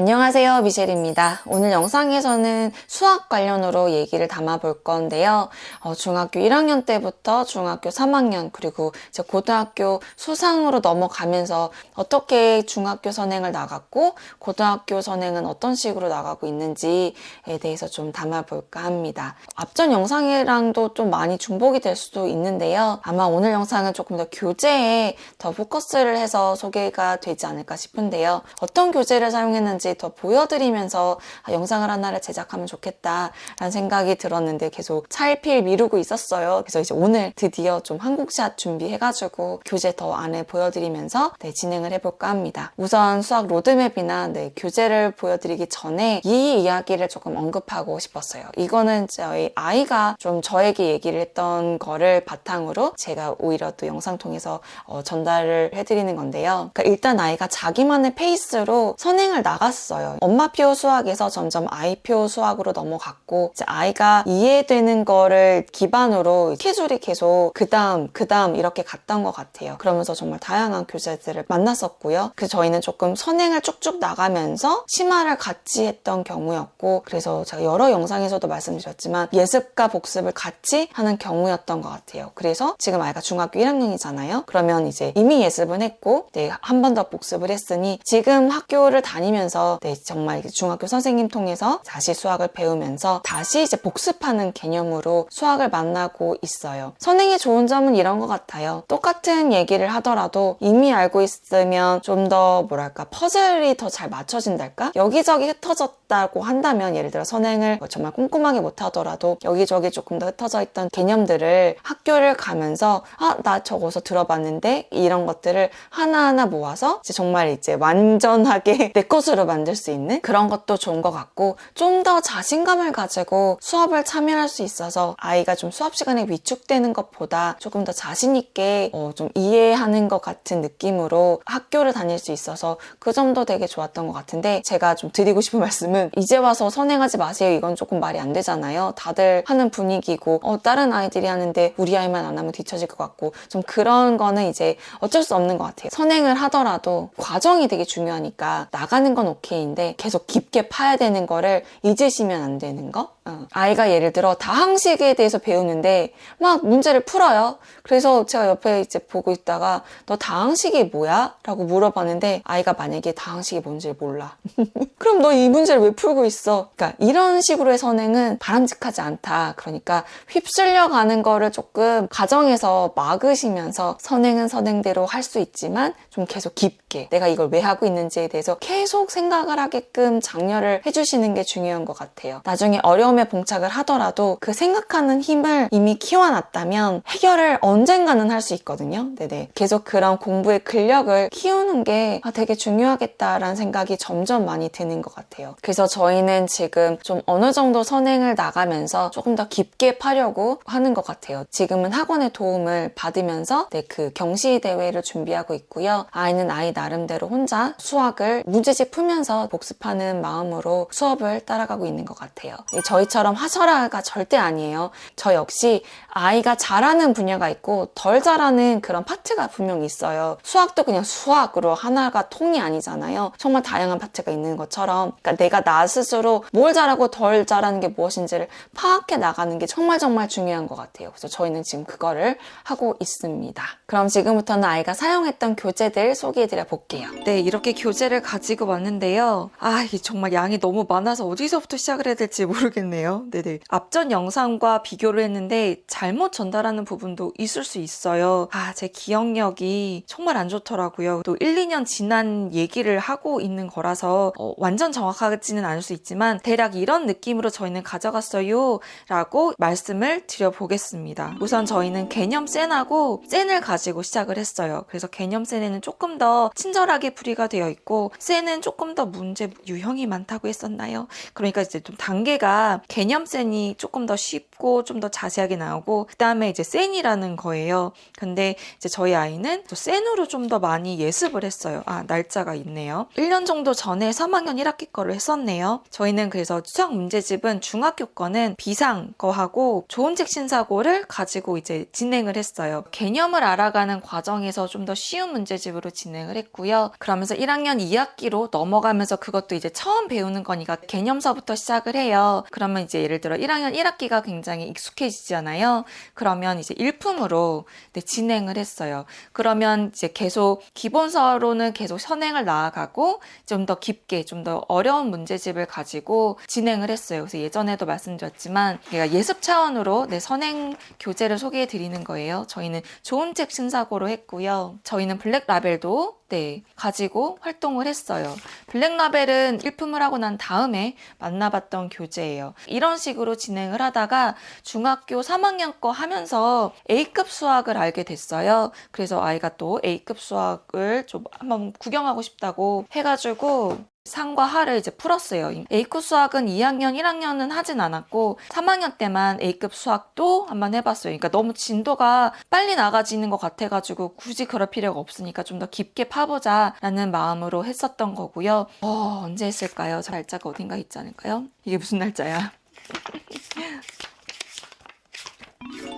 안녕하세요 미셸입니다. 오늘 영상에서는 수학 관련으로 얘기를 담아 볼 건데요. 어, 중학교 1학년 때부터 중학교 3학년 그리고 이제 고등학교 수상으로 넘어가면서 어떻게 중학교 선행을 나갔고 고등학교 선행은 어떤 식으로 나가고 있는지에 대해서 좀 담아 볼까 합니다. 앞전 영상이랑도 좀 많이 중복이 될 수도 있는데요. 아마 오늘 영상은 조금 더 교재에 더 포커스를 해서 소개가 되지 않을까 싶은데요. 어떤 교재를 사용했는지 더 보여드리면서 아, 영상을 하나를 제작하면 좋겠다라는 생각이 들었는데 계속 차일피일 미루고 있었어요. 그래서 이제 오늘 드디어 좀 한국샷 준비해가지고 교재 더 안에 보여드리면서 네, 진행을 해볼까 합니다. 우선 수학 로드맵이나 네, 교재를 보여드리기 전에 이 이야기를 조금 언급하고 싶었어요. 이거는 저희 아이가 좀 저에게 얘기를 했던 거를 바탕으로 제가 오히려 또 영상 통해서 어, 전달을 해드리는 건데요. 그러니까 일단 아이가 자기만의 페이스로 선행을 나갔 어요. 엄마표 수학에서 점점 아이표 수학으로 넘어갔고 이제 아이가 이해되는 거를 기반으로 스케줄이 계속 그 다음 그 다음 이렇게 갔던 것 같아요. 그러면서 정말 다양한 교재들을 만났었고요. 그 저희는 조금 선행을 쭉쭉 나가면서 심화를 같이 했던 경우였고 그래서 제가 여러 영상에서도 말씀드렸지만 예습과 복습을 같이 하는 경우였던 것 같아요. 그래서 지금 아이가 중학교 1학년이잖아요. 그러면 이제 이미 예습은 했고 네, 한 번 더 복습을 했으니 지금 학교를 다니면서 네, 정말 중학교 선생님 통해서 다시 수학을 배우면서 다시 이제 복습하는 개념으로 수학을 만나고 있어요. 선행의 좋은 점은 이런 것 같아요. 똑같은 얘기를 하더라도 이미 알고 있으면 좀 더 뭐랄까 퍼즐이 더 잘 맞춰진달까? 여기저기 흩어졌다고 한다면 예를 들어 선행을 뭐 정말 꼼꼼하게 못하더라도 여기저기 조금 더 흩어져 있던 개념들을 학교를 가면서 아나 저거서 들어봤는데 이런 것들을 하나하나 모아서 이제 정말 이제 완전하게 내 것으로 만들 수 있는 그런 것도 좋은 것 같고 좀 더 자신감을 가지고 수업을 참여할 수 있어서 아이가 좀 수업 시간에 위축되는 것보다 조금 더 자신 있게 어, 좀 이해하는 것 같은 느낌으로 학교를 다닐 수 있어서 그 점도 되게 좋았던 것 같은데 제가 좀 드리고 싶은 말씀은 이제 와서 선행하지 마세요. 이건 조금 말이 안 되잖아요. 다들 하는 분위기고 어, 다른 아이들이 하는데 우리 아이만 안 하면 뒤처질 것 같고 좀 그런 거는 이제 어쩔 수 없는 것 같아요. 선행을 하더라도 과정이 되게 중요하니까 나가는 건 오케이인데 계속 깊게 파야 되는 거를 잊으시면 안 되는 거 어. 아이가 예를 들어 다항식에 대해서 배우는데 막 문제를 풀어요. 그래서 제가 옆에 이제 보고 있다가 너 다항식이 뭐야? 라고 물어봤는데 아이가 만약에 다항식이 뭔지를 몰라. 그럼 너 이 문제를 왜 풀고 있어? 그러니까 이런 식으로의 선행은 바람직하지 않다. 그러니까 휩쓸려 가는 거를 조금 가정에서 막으시면서 선행은 선행대로 할 수 있지만 좀 계속 깊게 내가 이걸 왜 하고 있는지에 대해서 계속 생각을 하게끔 장려를 해주시는 게 중요한 것 같아요. 나중에 어려 움에 봉착을 하더라도 그 생각하는 힘을 이미 키워놨다면 해결을 언젠가는 할 수 있거든요. 네네. 계속 그런 공부의 근력을 키우는 게 아, 되게 중요하겠다라는 생각이 점점 많이 드는 것 같아요. 그래서 저희는 지금 좀 어느 정도 선행을 나가면서 조금 더 깊게 파려고 하는 것 같아요. 지금은 학원의 도움을 받으면서 네, 그 경시 대회를 준비하고 있고요. 아이는 아이 나름대로 혼자 수학을 문제집 풀면서 복습하는 마음으로 수업을 따라가고 있는 것 같아요. 저희 처럼 하설아가 절대 아니에요. 저 역시 아이가 잘하는 분야가 있고 덜 잘하는 그런 파트가 분명 있어요. 수학도 그냥 수학으로 하나가 통이 아니잖아요. 정말 다양한 파트가 있는 것처럼 그러니까 내가 나 스스로 뭘 잘하고 덜 잘하는 게 무엇인지를 파악해 나가는 게 정말 정말 중요한 것 같아요. 그래서 저희는 지금 그거를 하고 있습니다. 그럼 지금부터는 아이가 사용했던 교재들 소개해드려 볼게요. 네, 이렇게 교재를 가지고 왔는데요. 아, 이게 정말 양이 너무 많아서 어디서부터 시작을 해야 될지 모르겠네요. 네네. 앞전 영상과 비교를 했는데 잘못 전달하는 부분도 있을 수 있어요. 아, 제 기억력이 정말 안 좋더라고요. 또 1, 2년 지난 얘기를 하고 있는 거라서 어, 완전 정확하지는 않을 수 있지만 대략 이런 느낌으로 저희는 가져갔어요. 라고 말씀을 드려보겠습니다. 우선 저희는 개념 센하고 센을 가지고 시작을 했어요. 그래서 개념 센에는 조금 더 친절하게 풀이가 되어 있고 센은 조금 더 문제 유형이 많다고 했었나요? 그러니까 이제 좀 단계가 보니까 개념 센이 조금 더 쉽고 좀 더 자세하게 나오고 그 다음에 이제 센이라는 거예요. 근데 이제 저희 아이는 또 센으로 좀 더 많이 예습을 했어요. 아 날짜가 있네요. 1년 정도 전에 3학년 1학기 거를 했었네요. 저희는 그래서 수학 문제집은 중학교 거는 비상 거하고 좋은 책 신사고를 가지고 이제 진행을 했어요. 개념을 알아가는 과정에서 좀 더 쉬운 문제집으로 진행을 했고요. 그러면서 1학년 2학기로 넘어가면서 그것도 이제 처음 배우는 거니까 개념서부터 시작을 해요. 그 러면 이제 예를 들어 1학년 1학기가 굉장히 익숙해지잖아요. 그러면 이제 일품으로 네, 진행을 했어요. 그러면 이제 계속 기본서로는 계속 선행을 나아가고 좀 더 깊게 좀 더 어려운 문제집을 가지고 진행을 했어요. 그래서 예전에도 말씀드렸지만 제가 예습 차원으로 네, 선행 교재를 소개해 드리는 거예요. 저희는 좋은 책 신사고로 했고요. 저희는 블랙 라벨도 네, 가지고 활동을 했어요. 블랙 라벨은 일품을 하고 난 다음에 만나봤던 교재예요. 이런 식으로 진행을 하다가 중학교 3학년 거 하면서 A급 수학을 알게 됐어요. 그래서 아이가 또 A급 수학을 좀 한번 구경하고 싶다고 해가지고 상과 하를 이제 풀었어요. A급 수학은 2학년, 1학년은 하진 않았고 3학년 때만 A급 수학도 한번 해봤어요. 그러니까 너무 진도가 빨리 나가지는 것 같아가지고 굳이 그럴 필요가 없으니까 좀 더 깊게 파보자라는 마음으로 했었던 거고요. 어, 언제 했을까요? 저 날짜가 어딘가 있지 않을까요? 이게 무슨 날짜야?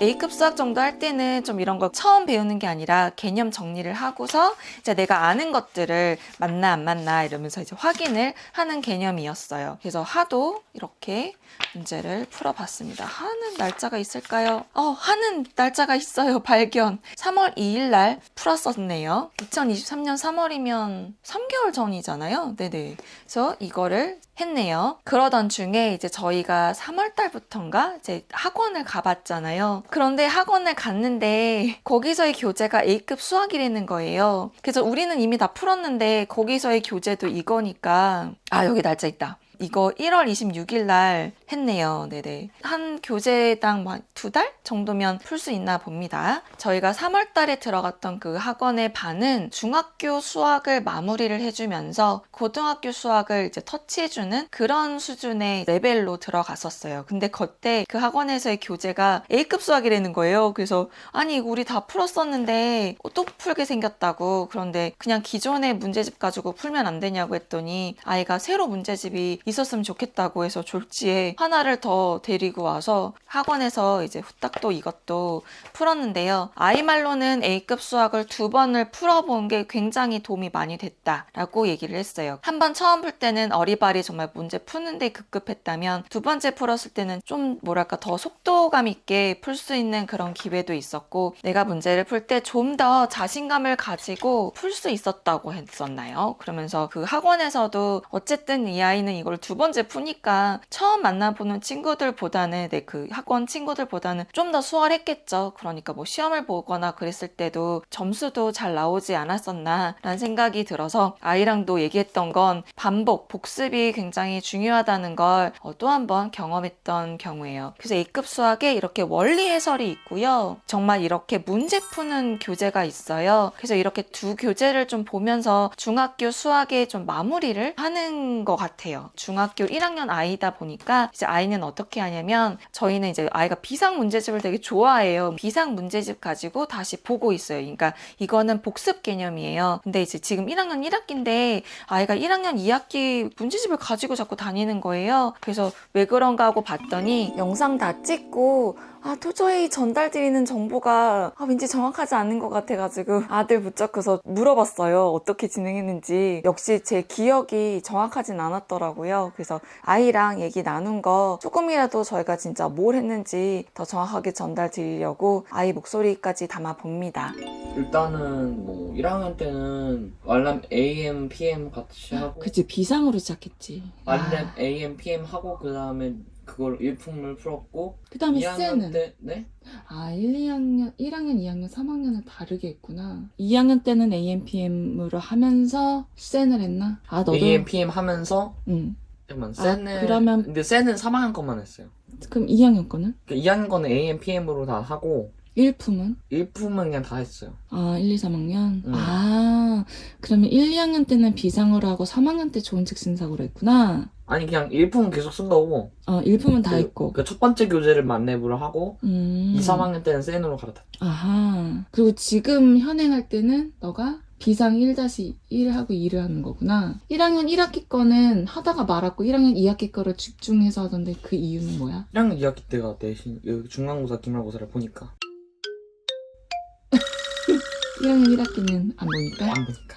A급 수학 정도 할 때는 좀 이런 거 처음 배우는 게 아니라 개념 정리를 하고서 이제 내가 아는 것들을 맞나 안 맞나 이러면서 이제 확인을 하는 개념이었어요. 그래서 하도 이렇게 문제를 풀어봤습니다. 하는 날짜가 있을까요? 어, 하는 날짜가 있어요. 발견. 3월 2일 날 풀었었네요. 2023년 3월이면 3개월 전이잖아요. 네네. 그래서 이거를 했네요. 그러던 중에 이제 저희가 3월 달부터인가 이제 학원을 가봤잖아요. 그런데 학원을 갔는데 거기서의 교재가 A급 수학이라는 거예요. 그래서 우리는 이미 다 풀었는데 거기서의 교재도 이거니까 아 여기 날짜 있다. 이거 1월 26일 날 했네요. 네네. 한 교재당 뭐두달 정도면 풀 수 있나 봅니다. 저희가 3월 달에 들어갔던 그 학원의 반은 중학교 수학을 마무리를 해주면서 고등학교 수학을 이제 터치해주는 그런 수준의 레벨로 들어갔었어요. 근데 그때 그 학원에서의 교재가 A급 수학이라는 거예요. 그래서 아니 우리 다 풀었었는데 또 풀게 생겼다고 그런데 그냥 기존의 문제집 가지고 풀면 안 되냐고 했더니 아이가 새로 문제집이 있었으면 좋겠다고 해서 졸지에 하나를 더 데리고 와서 학원에서 이제 후딱 또 이것도 풀었는데요. 아이 말로는 A급 수학을 두 번을 풀어본 게 굉장히 도움이 많이 됐다라고 얘기를 했어요. 한 번 처음 풀 때는 어리바리 정말 문제 푸는데 급급했다면 두 번째 풀었을 때는 좀 뭐랄까 더 속도감 있게 풀 수 있는 그런 기회도 있었고 내가 문제를 풀 때 좀 더 자신감을 가지고 풀 수 있었다고 했었나요? 그러면서 그 학원에서도 어쨌든 이 아이는 이걸 두 번째 푸니까 처음 만나보는 친구들보다는 내 그 학원 친구들보다는 좀 더 수월했겠죠. 그러니까 뭐 시험을 보거나 그랬을 때도 점수도 잘 나오지 않았었나 라는 생각이 들어서 아이랑도 얘기했던 건 반복, 복습이 굉장히 중요하다는 걸 어, 또한 번 경험했던 경우예요. 그래서 A급 수학에 이렇게 원리 해설이 있고요. 정말 이렇게 문제 푸는 교재가 있어요. 그래서 이렇게 두 교재를 좀 보면서 중학교 수학에 좀 마무리를 하는 것 같아요. 중학교 1학년 아이다 보니까 이제 아이는 어떻게 하냐면 저희는 이제 아이가 비상 문제집을 되게 좋아해요. 비상 문제집 가지고 다시 보고 있어요. 그러니까 이거는 복습 개념이에요. 근데 이제 지금 1학년 1학기인데 아이가 1학년 2학기 문제집을 가지고 자꾸 다니는 거예요. 그래서 왜 그런가 하고 봤더니 영상 다 찍고 아 도저히 전달드리는 정보가 아, 왠지 정확하지 않은 것 같아가지고 아들 붙잡고서 물어봤어요. 어떻게 진행했는지. 역시 제 기억이 정확하진 않았더라고요. 그래서 아이랑 얘기 나눈 거 조금이라도 저희가 진짜 뭘 했는지 더 정확하게 전달드리려고 아이 목소리까지 담아 봅니다. 일단은 뭐 1학년 때는 알람 AM, PM 같이 하고 그치 비상으로 시작했지. 알람 AM, PM 하고 그 다음에 그걸 일품을 풀었고 그 다음에 2학년 때 네? 아, 1, 2학년, 1학년, 2학년, 3학년은 다르게 했구나. 2학년 때는 AMPM으로 하면서 센을 했나? 아, 너도. AM, PM 하면서 응. 잠깐만 센은 그러면- 근데 센은 3학년 것만 했어요. 그럼 2학년 거는? 그러니까 2학년 거는 AM, PM으로 다 하고 1품은? 일품은 그냥 다 했어요. 아, 1, 2, 3학년? 음. 아, 그러면 1, 2학년 때는 비상으로 하고 3학년 때 좋은 책 쓴다고 했구나. 아니 그냥 일품은 계속 쓴 거고 어, 1품은 다 그- 했고. 그 첫 번째 교재를 만렙으로 하고 음. 2, 3학년 때는 센으로 갈아탔 아하. 그리고 지금 현행할 때는 너가 비상 1-1 하고 2를 하는 거구나. 1학년 1학기 거는 하다가 말았고 1학년 2학기 거를 집중해서 하던데 그 이유는 뭐야? 1학년 2학기 때가 내신 그 중간고사 기말고사를 보니까 1학년 1학기는 안 보니까? 안 보니까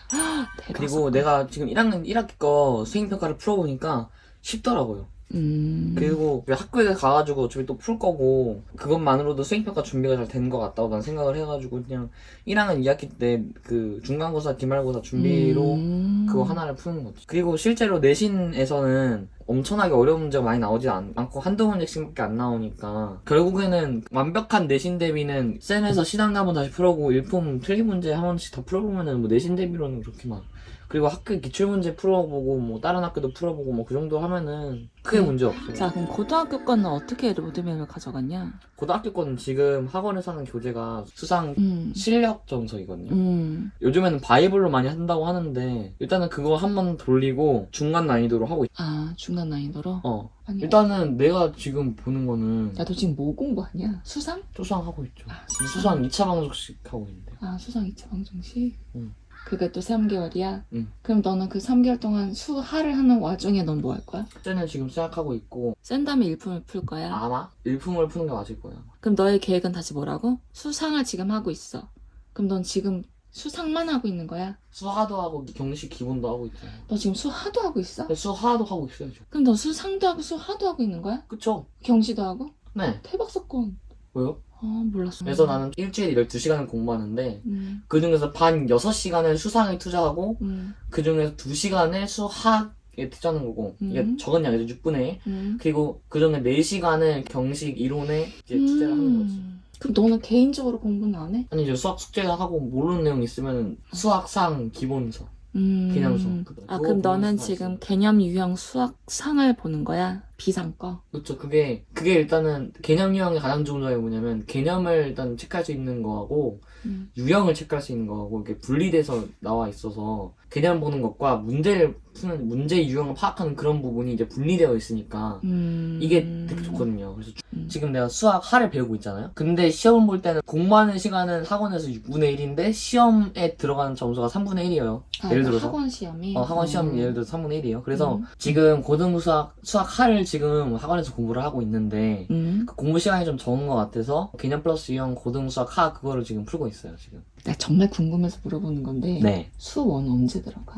대박. 그리고 내가 지금 1학년 1학기 거 수행평가를 풀어보니까 쉽더라고요 음. 그리고 학교에 가가지고 어차피 또 풀 거고 그것만으로도 수행평가 준비가 잘 된 것 같다고 난 생각을 해가지고 그냥 1학년 2학기 때 그 중간고사 기말고사 준비로 음. 그거 하나를 푸는 거지. 그리고 실제로 내신에서는 엄청나게 어려운 문제가 많이 나오지 않, 않고 한두 문제씩밖에 안 나오니까 결국에는 완벽한 내신 대비는 쌤에서 시당 한번 다시 풀어보고 일품 틀린 문제 한 번씩 더 풀어보면은 뭐 내신 대비로는 그렇게 막 그리고 학교 기출 문제 풀어보고 뭐 다른 학교도 풀어보고 뭐 그 정도 하면은 크게 네. 문제 없어요. 자, 그럼 고등학교 거는 어떻게 로드맵을 가져갔냐? 고등학교 거는 지금 학원에서 하는 교재가 수상 음. 실력 정석이거든요. 음. 요즘에는 바이블로 많이 한다고 하는데 일단은 그거 한 번 돌리고 중간 난이도로 하고 있... 아, 중간 난이도로? 어 아니, 일단은 내가 지금 보는 거는 야, 너 지금 뭐 공부하냐? 수상? 수상 하고 있죠 아, 수상. 수상 2차 방송씩 하고 있는데 아, 수상 2차 방정식? 응. 그게 또 3개월이야? 응. 그럼 너는 그 3개월 동안 수하를 하는 와중에 넌 뭐 할 거야? 그때는 지금 생각하고 있고 센 다음에 일품을 풀 거야? 아마 일품을 푸는 게 맞을 거야 그럼 너의 계획은 다시 뭐라고? 수상을 지금 하고 있어. 그럼 넌 지금 수상만 하고 있는 거야? 수하도 하고 경시 기본도 하고 있잖아 너 지금 수하도 하고 있어? 근데 수하도 하고 있어요 지금 그럼 너 수상도 하고 수하도 하고 있는 거야? 그쵸? 경시도 하고? 네 대박 사건. 왜요? 아, 몰랐어. 그래서 나는 일주일에 12시간을 공부하는데 음, 그 중에서 반 6시간을 수상에 투자하고 음, 그 중에서 2시간을 수학에 투자하는 거고 이게 음. 적은 양이죠 6분의 1 음. 그리고 그 전에 4시간을 경식 이론에 이제 투자를 하는 거지. 음. 그럼 너는 개인적으로 공부는 안 해? 아니 이제 수학 숙제 하고 모르는 내용 있으면 수학상 기본서 음. 개념서 아, 그럼 너는 지금 개념 유형 수학상을 보는 거야? 비상 거? 그렇죠 그게 그게 일단은 개념 유형의 가장 좋은 점이 뭐냐면 개념을 일단 체크할 수 있는 거하고 음. 유형을 체크할 수 있는 거하고 이게 분리돼서 나와 있어서 개념 보는 것과 문제를 푸는 문제 유형을 파악하는 그런 부분이 이제 분리되어 있으니까 음. 이게 되게 좋거든요. 그래서 음. 지금 내가 수학 하를 배우고 있잖아요. 근데 시험 볼 때는 공부하는 시간은 학원에서 6분의 1인데 시험에 들어가는 점수가 3분의 1이에요. 아, 예를 이거 들어서 학원 시험이? 어, 학원 시험 음. 예를 들어 서 3분의 1이에요. 그래서 음. 지금 고등 수학 수학 하를 지금 학원에서 공부를 하고 있는데 음. 그 공부 시간이 좀 적은 것 같아서 개념 플러스 유형 고등 수학 하 그거를 지금 풀고 있어요. 지금. 나 정말 궁금해서 물어보는 건데 네. 수원 언제 들어가?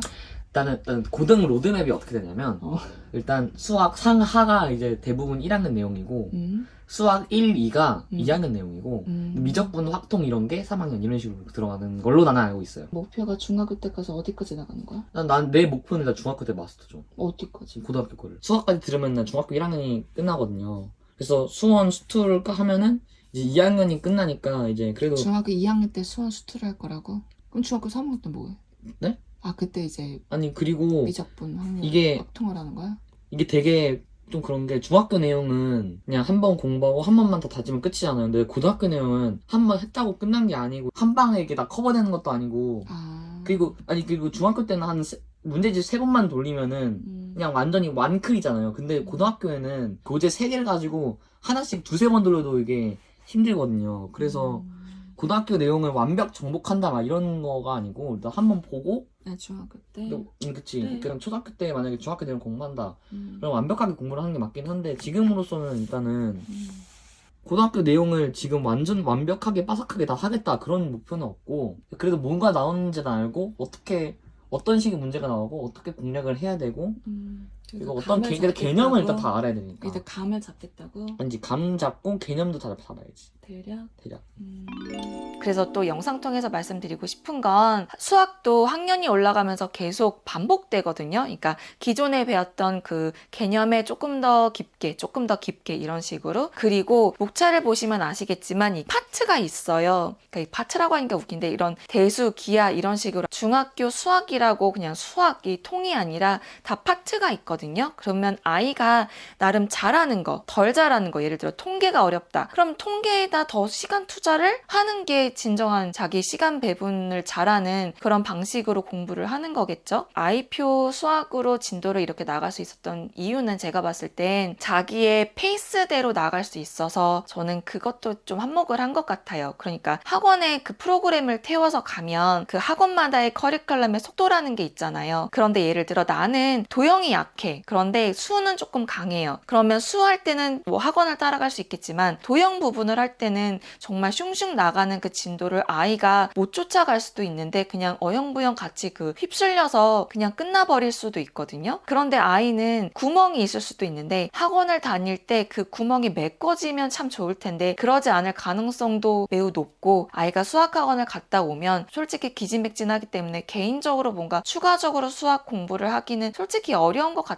일단은, 일단 고등 로드맵이 어떻게 되냐면 어. 일단 수학 상하가 이제 대부분 1학년 내용이고 음. 수학 1, 2가 음. 2학년 내용이고 음. 미적분, 확통 이런 게 3학년 이런 식으로 들어가는 걸로 나는 알고 있어요. 목표가 중학교 때까지 어디까지 나가는 거야? 난내 목표는 일단 중학교 때 마스터 죠. 어디까지? 지금 고등학교 거를. 수학까지 들으면 난 중학교 1학년이 끝나거든요. 그래서 수원 수투를 하면은 이제 2학년이 끝나니까 이제 그래도 중학교 2학년 때 수원 수투를 할 거라고? 그럼 중학교 3학년 때 뭐해? 네? 아 그때 이제 아니 그리고 미적분 확률 이게- 확통을 하는 거야? 이게 되게 좀 그런 게 중학교 내용은 그냥 한 번 공부하고 한 번만 더 다지면 끝이잖아요. 근데 고등학교 내용은 한 번 했다고 끝난 게 아니고 한 방에 이게 다 커버되는 것도 아니고 아 그리고 아니 그리고 중학교 때는 한 세- 문제집 세 번만 돌리면은 음. 그냥 완전히 완클이잖아요. 근데 고등학교에는 교재 세 개를 가지고 하나씩 두세 번 돌려도 이게 힘들거든요. 그래서 음. 고등학교 내용을 완벽 정복한다 막 이런 거가 아니고 일단 한번 보고 네, 중학교 때. 또- 음, 그치 네. 그럼 초등학교 때 만약에 중학교 내용 공부한다 음. 그럼 완벽하게 공부를 하는 게 맞긴 한데 지금으로서는 일단은 음. 고등학교 내용을 지금 완전 완벽하게 빠삭하게 다 하겠다 그런 목표는 없고 그래도 뭔가 나오는지는 알고 어떻게 어떤 식의 문제가 나오고 어떻게 공략을 해야 되고 음. 그리고 어떤 개, 개념을 일단? 다 알아야 되니까 이제 감을 잡겠다고? 왠지 감 잡고 개념도 다 알아야지 대략? 대략 음. 그래서 또 영상 통해서 말씀드리고 싶은 건 수학도 학년이 올라가면서 계속 반복되거든요. 그러니까 기존에 배웠던 그 개념에 조금 더 깊게, 조금 더 깊게 이런 식으로. 그리고 목차를 보시면 아시겠지만 이 파트가 있어요. 그러니까 이 파트라고 하니까 웃긴데 이런 대수, 기하 이런 식으로 중학교 수학이라고 그냥 수학이 통이 아니라 다 파트가 있거든요. 그러면 아이가 나름 잘하는 거, 덜 잘하는 거, 예를 들어 통계가 어렵다. 그럼 통계에다 더 시간 투자를 하는 게 진정한 자기 시간 배분을 잘하는 그런 방식으로 공부를 하는 거겠죠. 아이표 수학으로 진도를 이렇게 나갈 수 있었던 이유는 제가 봤을 땐 자기의 페이스대로 나갈 수 있어서 저는 그것도 좀 한몫을 한 것 같아요. 그러니까 학원에 그 프로그램을 태워서 가면 그 학원마다의 커리큘럼의 속도라는 게 있잖아요. 그런데 예를 들어 나는 도형이 약해. 그런데 수는 조금 강해요. 그러면 수 할 때는 뭐 학원을 따라갈 수 있겠지만 도형 부분을 할 때는 정말 슝슝 나가는 그 진도를 아이가 못 쫓아갈 수도 있는데 그냥 어영부영 같이 그 휩쓸려서 그냥 끝나버릴 수도 있거든요. 그런데 아이는 구멍이 있을 수도 있는데 학원을 다닐 때 그 구멍이 메꿔지면 참 좋을 텐데 그러지 않을 가능성도 매우 높고 아이가 수학학원을 갔다 오면 솔직히 기진맥진하기 때문에 개인적으로 뭔가 추가적으로 수학 공부를 하기는 솔직히 어려운 것 같아요.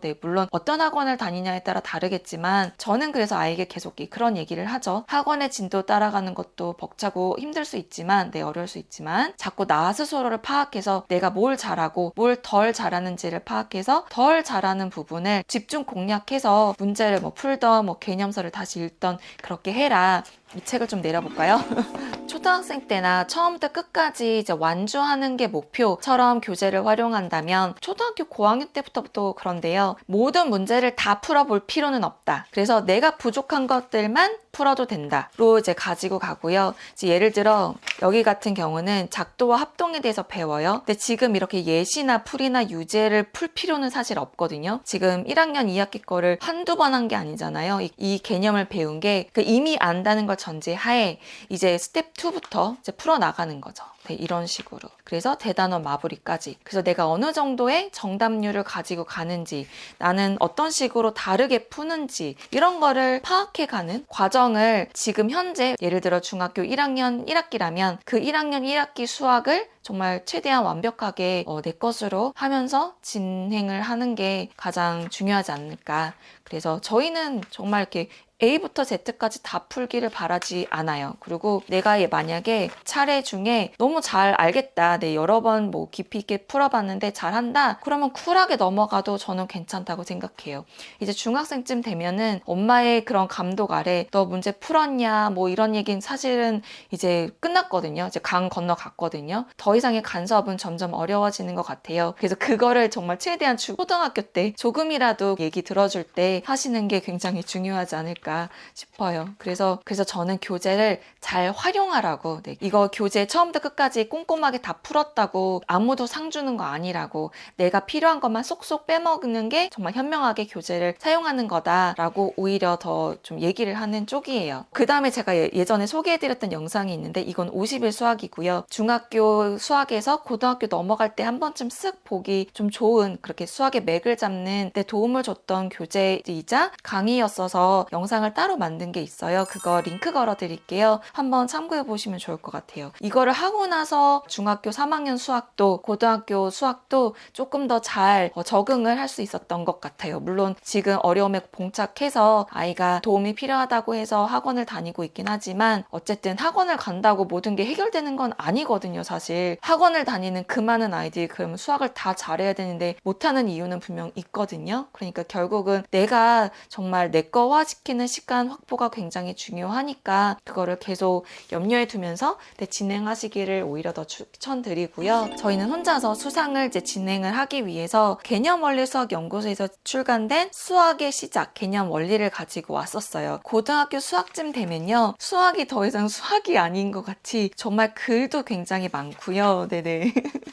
네, 물론 어떤 학원을 다니냐에 따라 다르겠지만 저는 그래서 아이에게 계속 이- 그런 얘기를 하죠. 학원의 진도 따라가는 것도 벅차고 힘들 수 있지만, 네, 어려울 수 있지만 자꾸 나 스스로를 파악해서 내가 뭘 잘하고 뭘 덜 잘하는지를 파악해서 덜 잘하는 부분을 집중 공략해서 문제를 뭐 풀던 뭐 개념서를 다시 읽던 그렇게 해라. 이 책을 좀 내려볼까요? 초등학생 때나 처음부터 끝까지 이제 완주하는 게 목표처럼 교재를 활용한다면 초등학교 고학년 때부터도 그런데요. 모든 문제를 다 풀어볼 필요는 없다. 그래서 내가 부족한 것들만 풀어도 된다로 이제 가지고 가고요. 이제 예를 들어 여기 같은 경우는 작도와 합동에 대해서 배워요. 근데 지금 이렇게 예시나 풀이나 유제를 풀 필요는 사실 없거든요. 지금 1학년 2학기 거를 한두 번 한 게 아니잖아요. 이, 이 개념을 배운 게 그 이미 안다는 걸 전제하에 이제 스텝 2부터 이제 풀어 나가는 거죠. 네, 이런 식으로. 그래서 대단어 마무리까지. 그래서 내가 어느 정도의 정답률을 가지고 가는지, 나는 어떤 식으로 다르게 푸는지, 이런 거를 파악해 가는 과정을 지금 현재, 예를 들어 중학교 1학년 1학기라면 그 1학년 1학기 수학을 정말 최대한 완벽하게 어, 내 것으로 하면서 진행을 하는 게 가장 중요하지 않을까. 그래서 저희는 정말 이렇게 A부터 Z까지 다 풀기를 바라지 않아요. 그리고 내가 얘 만약에 차례 중에 너무 잘 알겠다. 네, 여러 번 뭐 깊이 있게 풀어봤는데 잘한다. 그러면 쿨하게 넘어가도 저는 괜찮다고 생각해요. 이제 중학생쯤 되면은 엄마의 그런 감독 아래 너 문제 풀었냐 뭐 이런 얘기는 사실은 이제 끝났거든요. 이제 강 건너갔거든요. 더 이상의 간섭은 점점 어려워지는 것 같아요. 그래서 그거를 정말 최대한 주- 초등학교 때 조금이라도 얘기 들어줄 때 하시는 게 굉장히 중요하지 않을까 싶어요. 그래서 그래서 저는 교재를 잘 활용하라고 네, 이거 교재 처음부터 끝까지 꼼꼼하게 다 풀었다고 아무도 상 주는 거 아니라고 내가 필요한 것만 쏙쏙 빼먹는 게 정말 현명하게 교재를 사용하는 거다라고 오히려 더 좀 얘기를 하는 쪽이에요. 그 다음에 제가 예- 예전에 소개해드렸던 영상이 있는데 이건 50일 수학이고요. 중학교 수학에서 고등학교 넘어갈 때 한 번쯤 쓱 보기 좀 좋은 그렇게 수학의 맥을 잡는 데 도움을 줬던 교재이자 강의였어서 영상 을 따로 만든 게 있어요. 그거 링크 걸어 드릴게요. 한번 참고해 보시면 좋을 것 같아요. 이거를 하고 나서 중학교 3학년 수학도 고등학교 수학도 조금 더 잘 적응을 할 수 있었던 것 같아요. 물론 지금 어려움에 봉착해서 아이가 도움이 필요하다고 해서 학원을 다니고 있긴 하지만 어쨌든 학원을 간다고 모든 게 해결되는 건 아니거든요, 사실. 학원을 다니는 그 많은 아이들이 그럼 수학을 다 잘해야 되는데 못하는 이유는 분명 있거든요. 그러니까 결국은 내가 정말 내 거화 시키는 시간 확보가 굉장히 중요하니까 그거를 계속 염려해 두면서 네, 진행하시기를 오히려 더 추천드리고요. 저희는 혼자서 수상을 이제 진행을 하기 위해서 개념 원리 수학 연구소에서 출간된 수학의 시작 개념 원리를 가지고 왔었어요. 고등학교 수학쯤 되면요. 수학이 더 이상 수학이 아닌 것 같이 정말 글도 굉장히 많고요. 네네.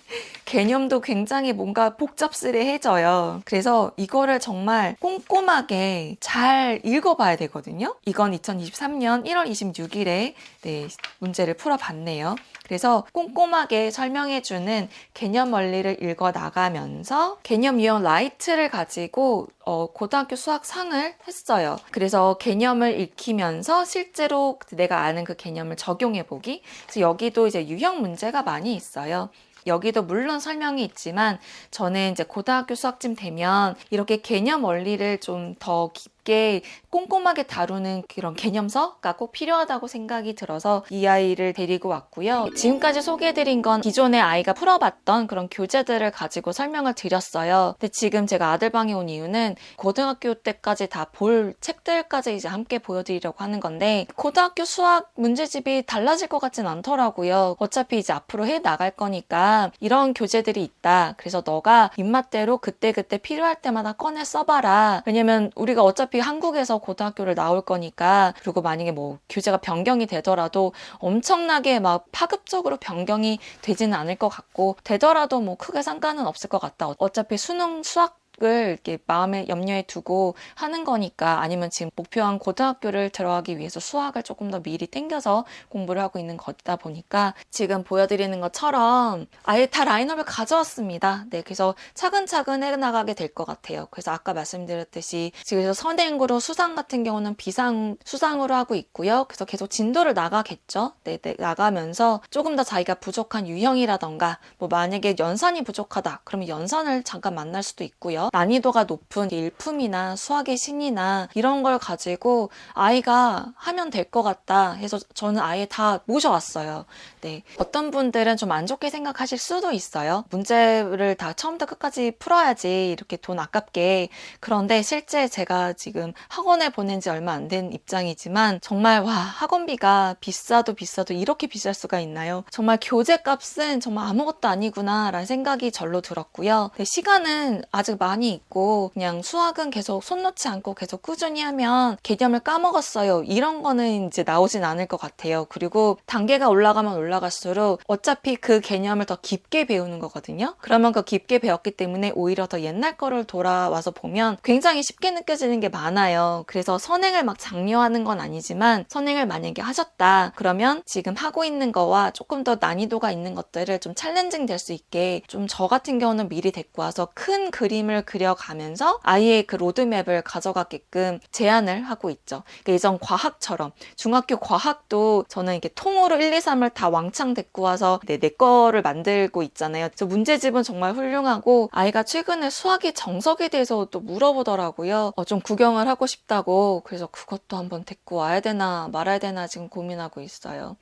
개념도 굉장히 뭔가 복잡스레해져요. 그래서 이거를 정말 꼼꼼하게 잘 읽어봐야 되 거든요. 이건 2023년 1월 26일에 네, 문제를 풀어봤네요. 그래서 꼼꼼하게 설명해주는 개념 원리를 읽어 나가면서 개념 유형 라이트를 가지고 어, 고등학교 수학 상을 했어요. 그래서 개념을 익히면서 실제로 내가 아는 그 개념을 적용해 보기. 그래서 여기도 이제 유형 문제가 많이 있어요. 여기도 물론 설명이 있지만 저는 이제 고등학교 수학쯤 되면 이렇게 개념 원리를 좀 더 깊게 맞게 꼼꼼하게 다루는 그런 개념서가 꼭 필요하다고 생각이 들어서 이 아이를 데리고 왔고요. 지금까지 소개해드린 건 기존에 아이가 풀어봤던 그런 교재들을 가지고 설명을 드렸어요. 근데 지금 제가 아들방에 온 이유는 고등학교 때까지 다 볼 책들까지 이제 함께 보여드리려고 하는 건데 고등학교 수학 문제집이 달라질 것 같진 않더라고요. 어차피 이제 앞으로 해 나갈 거니까 이런 교재들이 있다. 그래서 너가 입맛대로 그때그때 필요할 때마다 꺼내 써봐라. 왜냐면 우리가 어차피 한국에서 고등학교를 나올 거니까 그리고 만약에 뭐 교재가 변경이 되더라도 엄청나게 막 파급적으로 변경이 되지는 않을 것 같고 되더라도 뭐 크게 상관은 없을 것 같다. 어차피 수능 수학 을 이렇게 마음에 염려에 두고 하는 거니까 아니면 지금 목표한 고등학교를 들어가기 위해서 수학을 조금 더 미리 땡겨서 공부를 하고 있는 거다 보니까 지금 보여드리는 것처럼 아예 다 라인업을 가져왔습니다. 네, 그래서 차근차근 해나가게 될 것 같아요. 그래서 아까 말씀드렸듯이 지금 선행으로 수상 같은 경우는 비상 수상으로 하고 있고요. 그래서 계속 진도를 나가겠죠. 네, 네, 나가면서 조금 더 자기가 부족한 유형이라던가 뭐 만약에 연산이 부족하다 그러면 연산을 잠깐 만날 수도 있고요. 난이도가 높은 일품이나 수학의 신이나 이런 걸 가지고 아이가 하면 될 것 같다 해서 저는 아예 다 모셔왔어요. 네. 어떤 분들은 좀 안 좋게 생각하실 수도 있어요. 문제를 다 처음부터 끝까지 풀어야지 이렇게 돈 아깝게. 그런데 실제 제가 지금 학원에 보낸 지 얼마 안 된 입장이지만 정말 와, 학원비가 비싸도 비싸도 이렇게 비쌀 수가 있나요? 정말 교재 값은 정말 아무것도 아니구나 라는 생각이 절로 들었고요. 네, 시간은 아직 많이 있고 그냥 수학은 계속 손 놓지 않고 계속 꾸준히 하면 개념을 까먹었어요. 이런 거는 이제 나오진 않을 것 같아요. 그리고 단계가 올라가면 올라갈수록 어차피 그 개념을 더 깊게 배우는 거거든요. 그러면 그 깊게 배웠기 때문에 오히려 더 옛날 거를 돌아와서 보면 굉장히 쉽게 느껴지는 게 많아요. 그래서 선행을 막 장려하는 건 아니지만 선행을 만약에 하셨다. 그러면 지금 하고 있는 거와 조금 더 난이도가 있는 것들을 좀 챌린징 될 수 있게 좀 저 같은 경우는 미리 데리고 와서 큰 그림을 그려가면서 아이의 그 로드맵을 가져가게끔 제안을 하고 있죠. 그러니까 예전 과학처럼 중학교 과학도 저는 이렇게 통으로 1, 2, 3을 다 왕창 데리고 와서 네, 내 거를 만들고 있잖아요. 저 문제집은 정말 훌륭하고 아이가 최근에 수학의 정석에 대해서 또 물어보더라고요. 어, 좀 구경을 하고 싶다고. 그래서 그것도 한번 데리고 와야 되나 말아야 되나 지금 고민하고 있어요.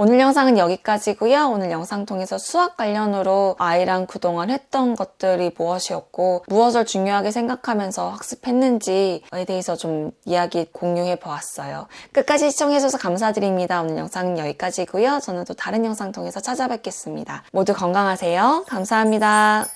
오늘 영상은 여기까지고요. 오늘 영상 통해서 수학 관련으로 아이랑 그동안 했던 것들이 무엇이었고 무엇을 중요하게 생각하면서 학습했는지에 대해서 좀 이야기 공유해 보았어요. 끝까지 시청해주셔서 감사드립니다. 오늘 영상은 여기까지고요. 저는 또 다른 영상 통해서 찾아뵙겠습니다. 모두 건강하세요. 감사합니다.